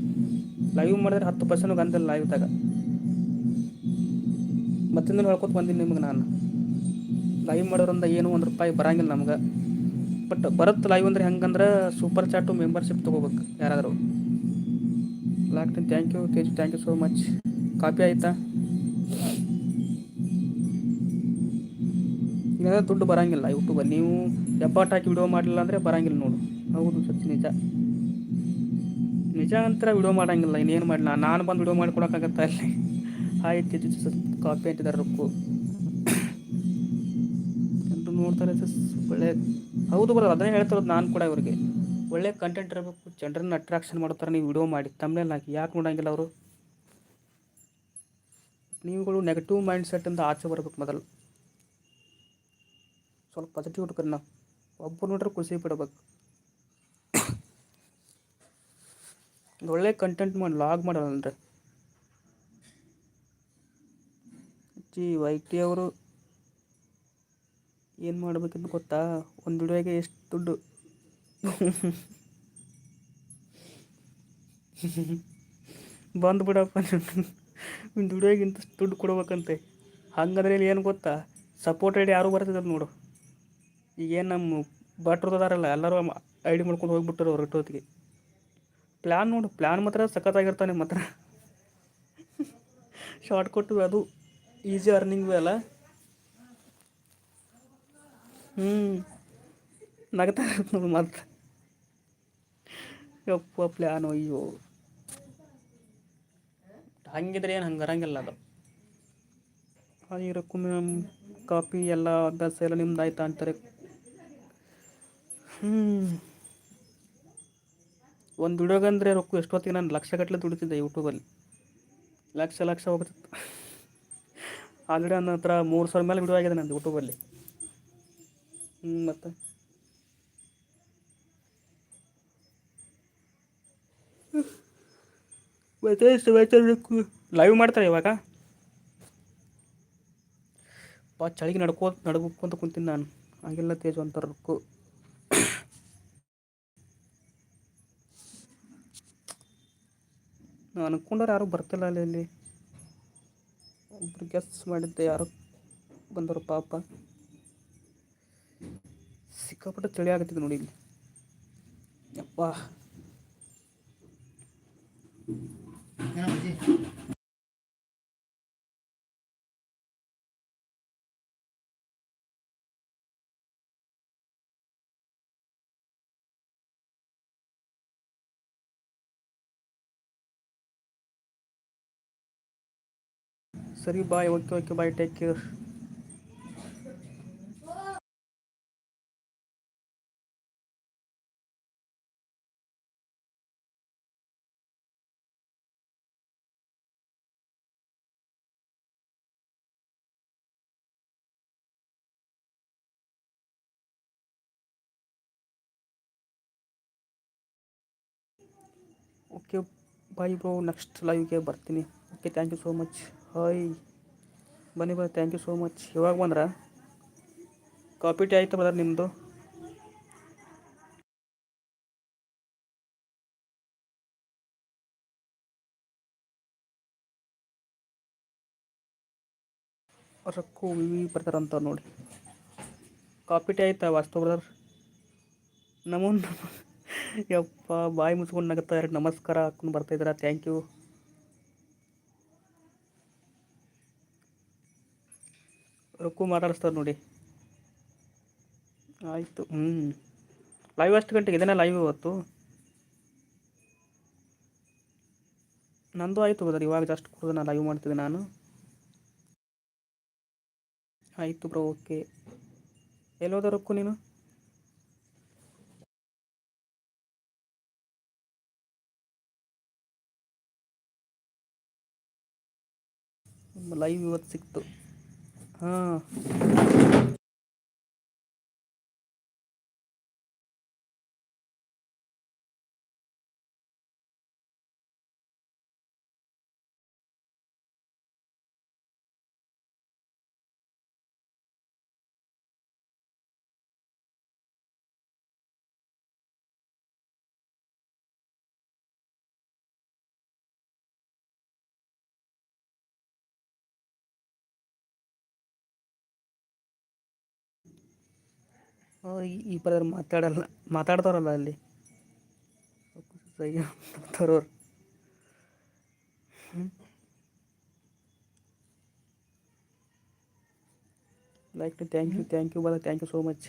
ಲೈವ್ ಮಾಡಿದ್ರೆ ಹತ್ತು ಪರ್ಸೆಂಟ್ ಲೈವ್ ಲೈವ್ದಾಗ ಮತ್ತಿಂದ ಹೇಳ್ಕೊತ ಬಂದೀನಿ ನಿಮಗೆ ನಾನು. ಲೈವ್ ಮಾಡೋರಿಂದ ಏನು ಒಂದು ರೂಪಾಯಿ ಬರಂಗಿಲ್ಲ ನಮ್ಗೆ. ಬಟ್ ಬರುತ್ತೆ ಲೈವ್ ಅಂದ್ರೆ ಹೆಂಗಂದ್ರೆ ಸೂಪರ್ ಚಾಟು ಮೆಂಬರ್ಶಿಪ್ ತೊಗೋಬೇಕು ಯಾರಾದರೂ. ಲಾಕ್ಟನ್ thank you K G thank you so much copy ಆಯಿತಾ? ಈಗ ದುಡ್ಡು ಬರಂಗಿಲ್ಲ ಯೂಟ್ಯೂಬಲ್ಲಿ ನೀವು ಎಪ್ಪಾಟ್ ಹಾಕಿ ವಿಡಿಯೋ ಮಾಡಲಿಲ್ಲ ಅಂದರೆ ಬರಂಗಿಲ್ಲ ನೋಡು. ಹೌದು ಸತ್ಯ, ನಿಜ. ನಿಜ ಅಂತರ ವಿಡಿಯೋ ಮಾಡಂಗಿಲ್ಲ, ಇನ್ನೇನು ಮಾಡಲ್ಲ ನಾನು ಬಂದು ವಿಡಿಯೋ ಮಾಡ್ಕೊಡೋಕ್ಕಾಗತ್ತಾ ಇಲ್ಲಿ? ಆಯ್ತು ಕಾಪಿ ಅಂತಿದ್ದಾರೆ ರೊಕ್ಕು. ಎಲ್ಲರೂ ನೋಡ್ತಾರೆ ಸಸ್ ಒಳ್ಳೆ ಹೌದು ಬರೋದು ಅದನ್ನೇ ಹೇಳ್ತಿರೋದು ನಾನು ಕೂಡ ಇವ್ರಿಗೆ. ಒಳ್ಳೆ ಕಂಟೆಂಟ್ ಇರಬೇಕು. ಜನರನ್ನ ಅಟ್ರಾಕ್ಷನ್ ಮಾಡೋ ನೀವು ವಿಡಿಯೋ ಮಾಡಿ. ತಮ್ಮನೇಲಿ ಹಾಕಿ. ಯಾಕೆ ನೋಡಂಗಿಲ್ಲ ಅವರು? ನೀವುಗಳು ನೆಗೆಟಿವ್ ಮೈಂಡ್ ಸೆಟ್ಟಿಂದ ಆಚೆ ಬರಬೇಕು ಮೊದಲು. ಸ್ವಲ್ಪ ಪಾಸಿಟಿವ್ ಇಟ್ಕೊರಿ ನಾವು. ಒಬ್ಬರು ನೋಡ್ರೆ ಖುಷಿ ಬಿಡಬೇಕು ಒಳ್ಳೆ ಕಂಟೆಂಟ್ ಮಾಡಿ ಲಾಗ್ ಮಾಡೋಲ್ಲ ಅಂದರೆ ಜಿ ವೈ ಟಿ ಅವರು ಏನು ಮಾಡಬೇಕಂತ ಗೊತ್ತಾ? ಒಂದು ವಿಡಿಯೋಗೆ ಎಷ್ಟು ದುಡ್ಡು? ಬಂದು ಬಿಡಪ್ಪ ದುಡಿಯೋಗಿಂತ ದುಡ್ಡು ಕೊಡ್ಬೇಕಂತೆ. ಹಂಗಂದ್ರೆ ಇಲ್ಲಿ ಏನು ಗೊತ್ತಾ? ಸಪೋರ್ಟ್ ಐಡಿ ಯಾರು ಬರ್ತಿದ್ದಾರೆ ನೋಡು. ಈಗೇನು ನಮ್ಮ ಭಟ್ರದಾರಲ್ಲ ಎಲ್ಲರೂ ಐ ಡಿ ಮಾಡ್ಕೊಂಡು ಹೋಗ್ಬಿಟ್ಟರು ಅವ್ರ ಹೊತ್ತಿಗೆ ಪ್ಲ್ಯಾನ್ ನೋಡು ಪ್ಲ್ಯಾನ್ ಮಾತ್ರ ಸಖತ್ತಾಗಿರ್ತಾನೆ ಮಾತ್ರ. ಶಾರ್ಟ್ ಕೊಟ್ಟು ಅದು ಈಸಿ ಅರ್ನಿಂಗ್ ಅಲ್ಲ. ಹ್ಞೂ ನಗತಾ ನೋಡು ಮತ್ತೆ ಯಪ್ಪ ಪ್ಲ್ಯಾನ್ ಅಯ್ಯೋ ಹಂಗಿದ್ರೆ ಏನು ಹಂಗೆ ಇರಂಗಿಲ್ಲ ಅದು. ಹಾಗೆ ಕಾಪಿ ಎಲ್ಲ ಅಭ್ಯಾಸ ಎಲ್ಲ ನಿಮ್ದು ಆಯ್ತಾ ಅಂತಾರೆ. ಹ್ಞೂ ಒಂದು ದುಡಿಯೋಗಂದ್ರೆ ರೊಕ್ಕ ಎಷ್ಟೊತ್ತಿಗೆ ನಾನು ಲಕ್ಷ ಗಟ್ಟಲೆ ದುಡಿತಿದ್ದೆ ಯೂಟ್ಯೂಬಲ್ಲಿ ಲಕ್ಷ ಲಕ್ಷ ಹೋಗ್ತಿತ್ತು. ಆಲ್ರೆಡಿ ನನ್ನ ಹತ್ರ ಮೂರು ಸಾವಿರ ಮೇಲೆ ವಿಡಿಯೋ ಆಗಿದೆ ನಂದು ಯೂಟ್ಯೂಬಲ್ಲಿ ಹ್ಞೂ ಮತ್ತು? ಲೈವ್ ಮಾಡ್ತಾರೆ ಇವಾಗ. ಪಾ ಚಳಿಗೆ ನಡ್ಕೋ ಅಂತ ಕುಂತೀನಿ ನಾನು. ಹಾಗೆಲ್ಲ ತೇಜು ನಾನು ಅನ್ಕೊಂಡ್ರೆ ಯಾರು ಬರ್ತಿಲ್ಲ ಅಲ್ಲಿ ಇಲ್ಲಿ ಒಬ್ರು ಗೆಸ್ ಮಾಡಿದ್ದೆ ಯಾರು ಬಂದರು ಪಾಪ. ಸಿಕ್ಕಾಪಟ್ಟೆ ಚಳಿ ಆಗತ್ತಿದೆ ನೋಡಿ ಇಲ್ಲಿ. ಯಪ್ಪ. Sorry, bye. Okay, okay, bye. Take care. Okay bye bro next ಲೈವ್ಗೆ ಬರ್ತೀನಿ okay thank you so much hi ಬನ್ನಿ ಬನ್ನಿ ಥ್ಯಾಂಕ್ ಯು ಸೋ ಮಚ್ ಇವಾಗ ಬಂದ್ರ ಕಾಪಿ ಟೀ ಆಯ್ತು ಬ್ರದರ್ ನಿಮ್ಮದು ರಕ್ಕು ವಿವಿ ಬರ್ತಾರಂತ ನೋಡಿ ಕಾಪಿ ಟೀ ಆಯ್ತಾ ವಾಸ್ತು ಬ್ರದರ್ ನಮೋ ನಮ ಯಪ್ಪ, ಬಾಯಿ ಮುಚ್ಕೊಂಡು ನಗುತ್ತಾ ನಮಸ್ಕಾರ ಹಾಕೊಂಡು ಬರ್ತಾಯಿದ್ದೀರಾ ಥ್ಯಾಂಕ್ ಯು ರೊಕ್ಕು ಮಾತಾಡಿಸ್ತಾರೆ ನೋಡಿ. ಆಯಿತು ಹ್ಞೂ ಲೈವ್ ಅಷ್ಟು ಗಂಟೆಗೆ ಇದನ್ನೇ ಲೈವ್ ಇವತ್ತು? ನಂದು ಆಯಿತು ಬ್ರದರ್ ಇವಾಗ ಜಸ್ಟ್ ಕುಡಿದು ನಾನು ಲೈವ್ ಮಾಡ್ತಿದ್ದೆ ನಾನು. ಆಯಿತು ಬ್ರೋ ಓಕೆ ಎಲ್ಲೋದ ರೊಕ್ಕು ನೀನು? ಲೈವ್ ಇವತ್ತು ಸಿಕ್ತು. ಹಾಂ. ಈ ಈ ಪದ ಮಾತಾಡಲ್ಲ, ಮಾತಾಡ್ತಾರಲ್ಲ ಅಲ್ಲಿ. ಮಾತಾಡೋರು like thank you thank you ಬದ ಥ್ಯಾಂಕ್ ಯು ಸೋ ಮಚ್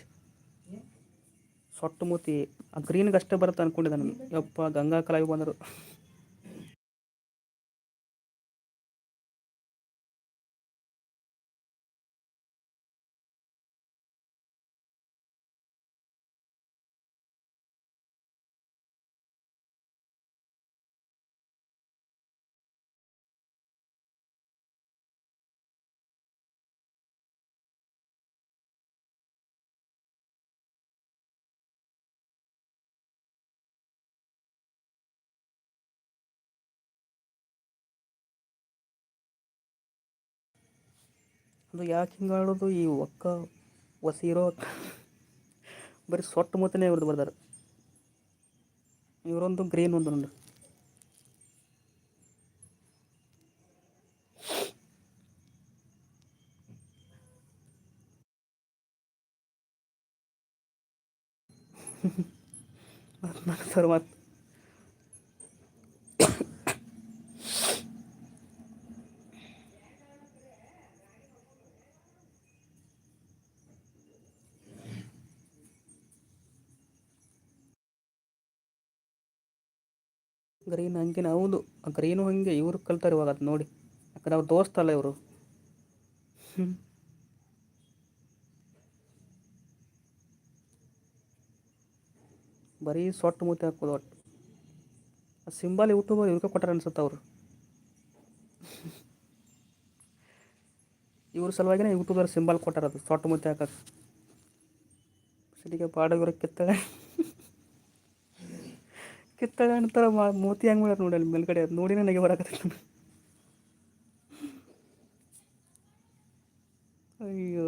ಸೊಟ್ಟು ಮೂತಿ ಆ ಗ್ರೀನ್ಗೆ ಅಷ್ಟೇ ಬರುತ್ತೆ ಅನ್ಕೊಂಡಿದ್ದೆ ನಾನು. ಯಪ್ಪ, ಗಂಗಾ ಕಲಾವಿ ಬಂದರು. ಅದು ಯಾಕೆ ಹಿಂಗೆ ಆಡೋದು? ಈ ಒಕ್ಕ ಒಸಿರೋ ಬರೀ ಸೊಟ್ಟು ಮೂತನೇ ಇವ್ರದ್ದು ಬರ್ದಾರೆ. ಇವರೊಂದು ಗ್ರೀನ್ ಒಂದು ನೋಡಿ ಸರ್ ಮತ್ತೆ. ಗ್ರೀನ್ ಹಂಗೆ ಹೌದು. ಆ ಗ್ರೀನು ಹಂಗೆ ಇವರು ಕಲ್ತಾರೆ ಇವಾಗ ಅದು ನೋಡಿ. ಯಾಕಂದ್ರೆ ಅವ್ರು ದೋಸ್ತಲ್ಲ ಇವರು. ಬರೀ ಸೊಟ್ಟು ಮೂತಿ ಹಾಕೋದು ಒಟ್ಟು. ಆ ಸಿಂಬಲ್ ಯೂಟ್ಯೂಬರ್ ಇವ್ರಿಗೆ ಕೊಟ್ಟಾರೆ ಅನ್ಸುತ್ತೆ ಅವರು. ಇವ್ರ ಸಲುವಾಗಿನೇ ಯೂಟ್ಯೂಬರ್ ಸಿಂಬಲ್ ಕೊಟ್ಟಾರದು ಸೊಟ್ಟು ಮೂತಿ ಹಾಕಕ್ಕೆ. ಸಿಟಿಗೆ ಪಾಡಗುರಿ ಕಿತ್ತಳೆ. ಕಿತ್ತಳೆ ಮಾ ಮೂತಿ ಹೆಂಗೆ ಮಾಡ್ಯಾರ ನೋಡಿ ಅಲ್ಲಿ ಮೇಲ್ಗಡೆ. ಅದು ನೋಡಿ ನನಗೆ ಬರಾಕತ್ತೈತೆ ಅಯ್ಯೋ.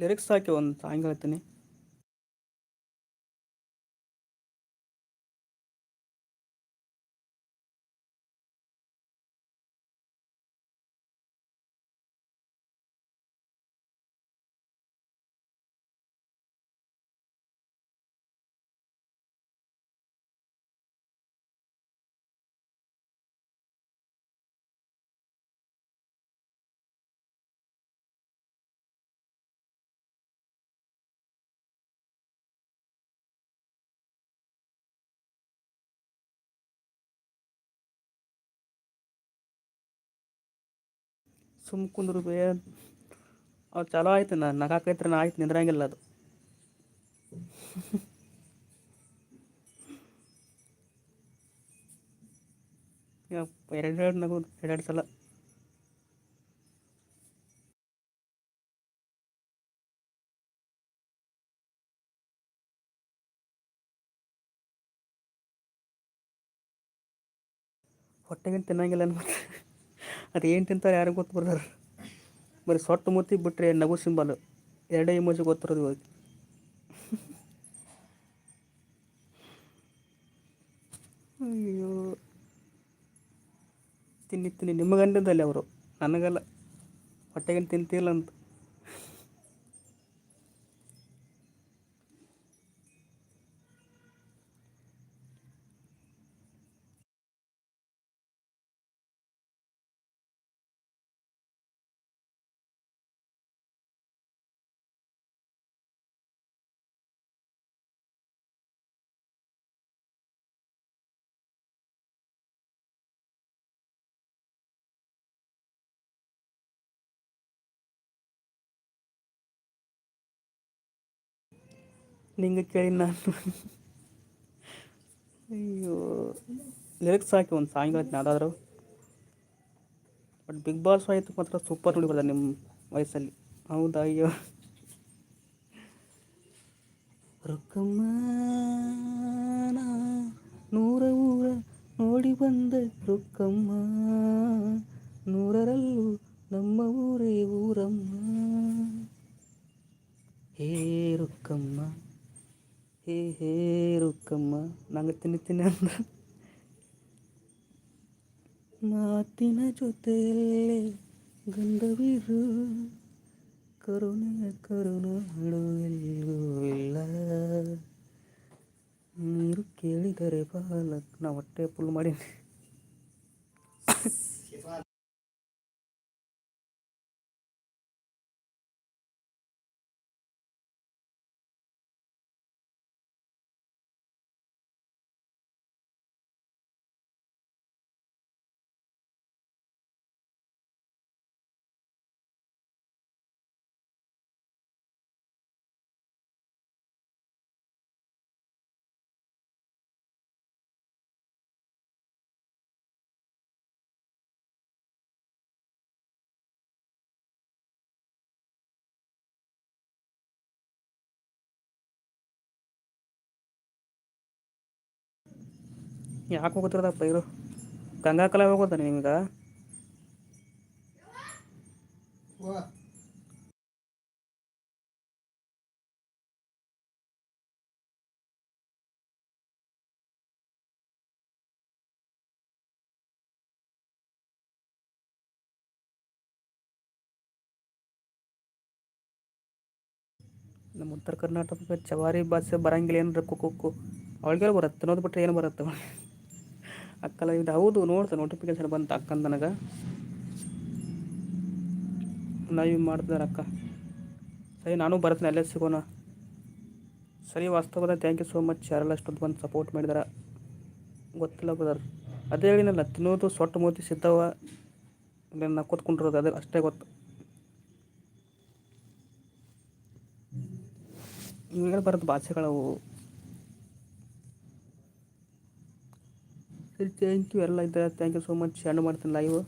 ಲಿರಿಕ್ಸ್ ಹಾಕಿ ಒಂದು ಸಾಂಗ್ ಹೇಳ್ತೀನಿ. ಸುಮ್ ಕುಂದ್ರು ಬೇ ಅವು ಚಲೋ ಆಯ್ತು, ನಾ ನಗಾಕೈತ್ರಿ ನಾ ಆಯ್ತು, ನಿಂದ್ರಂಗಿಲ್ಲ ಅದು. ಎರಡು ಎರಡು ನಗು ಎರಡೆರಡು ಸಲ. ಹೊಟ್ಟೆಗೇನು ತಿನ್ನಂಗಿಲ್ಲ ಮತ್ತೆ ಅದು ಏನು ತಿಂತಾರೆ ಯಾರಿಗೂ ಗೊತ್ತು ಬರ್ದಾರ ಬರೀ ಸೊಟ್ಟು ಮುತ್ತಿ ಬಿಟ್ಟರೆ ನಗು ಸಿಂಬಲ್, ಎರಡೇ ಇಮೋಜಿ ಗೊತ್ತಿರೋದು ಇವಾಗ. ಅಯ್ಯೋ. ತಿನ್ನಿ ತಿನ್ನಿ. ನಿಮಗಂಡದಲ್ಲಿ ಅವರು. ನನಗಲ್ಲ. ಹೊಟ್ಟೆಗೇನು ತಿಂತಿಲ್ಲ ಅಂತ. ನಿಂಗೆ ಕೇಳಿ ನಾನು ಅಯ್ಯೋ ಲಿರಿಕ್ಸ್ ಹಾಕಿ ಒಂದು ಸಾಂಗ್ ಹೇಳ್ತೀನಿ ಯಾವುದಾದ್ರು ಬಟ್ ಬಿಗ್ ಬಾಸ್ ಆಯಿತು ಮಾತ್ರ ಸೂಪರ್ ನೋಡಿ ಬರ್ತಾರೆ ನಿಮ್ಮ ವಯಸ್ಸಲ್ಲಿ ಹೌದಾ ಅಯ್ಯೋ ರೊಕ್ಕಮ್ಮ ನಾ ನೂರ ಊರ ನೋಡಿ ಬಂದ ರೊಕ್ಕಮ್ಮ ನೂರರಲ್ಲೂ ನಮ್ಮ ಊರೇ ಊರಮ್ಮ ಹೇ ರೊಕ್ಕಮ್ಮ ಹೇ ಹೇ ರೊಕ್ಕಮ್ಮ ನಂಗೆ ತಿನ್ನಿ ತಿನ್ನಿ ಅಂದ್ರೆ ಮಾತಿನ ಜೊತೆಯಲ್ಲೇ ಗಂಧವಿರು ಕರುಣೆಯ ಕರುಣಾಳು ಎಲ್ಲೂ ಇಲ್ಲ ನೀರು ಕೇಳಿದರೆ ಬಾಲಕ್ ನಾ ಹೊಟ್ಟೆ ಫುಲ್ ಮಾಡೀನಿ ಯಾಕೆ ಹೋಗ್ತಿರೋದಪ್ಪ ಇರು ಗಂಗಾ ಕಲ ಹೋಗೋದಾನೆ ನಿಮ್ಗೆ? ನಮ್ಮ ಉತ್ತರ ಕರ್ನಾಟಕಕ್ಕೆ ಚವಾರಿ ಭಾಷೆ ಬರಂಗಿಲ್ಲ ಏನ್ರ ಕುಕ್ಕು ಅವಳಿಗೆ ಬರುತ್ತೆ ಅನ್ನೋದು ಬಿಟ್ಟರೆ ಏನು ಬರುತ್ತೆ? ಅಕ್ಕಲ್ಲ ಇದು ಹೌದು, ನೋಡ್ತ ನೋಟಿಫಿಕೇಶನ್ ಬಂತು ಅಕ್ಕಂದ ನನಗೆ. ಲೈವ್ ಮಾಡ್ತಿದ್ದಾರೆ ಅಕ್ಕ. ಸರಿ, ನಾನು ಬರ್ತೀನಿ, ಅಲ್ಲೇ ಸಿಗೋಣ. ಸರಿ, ವಾಸ್ತವದ ಥ್ಯಾಂಕ್ ಯು ಸೋ ಮಚ್ ಯಾರೆಲ್ಲ ಅಷ್ಟೊಂದು ಬಂದು ಸಪೋರ್ಟ್ ಮಾಡಿದಾರೆ. ಗೊತ್ತಿಲ್ಲ ಬ್ರದರ್ ಅದೇ ಹೇಳಿನಲ್ಲ ತಿನ್ನೋದು, ಸೊಟ್ಟು ಮೂತಿ ಸಿದ್ಧವ ಇಲ್ಲ ಕೂತ್ಕೊಂಡಿರೋದು, ಅದೇ ಅಷ್ಟೇ ಗೊತ್ತು. ಇವಾಗ ಬರೋದು ಭಾಷೆಗಳವು. ಸರಿ ಥ್ಯಾಂಕ್ ಯು ಎಲ್ಲ ಇದ್ದಾರೆ thank you so much share ಮಾಡ್ತೀನಿ ಲೈವ್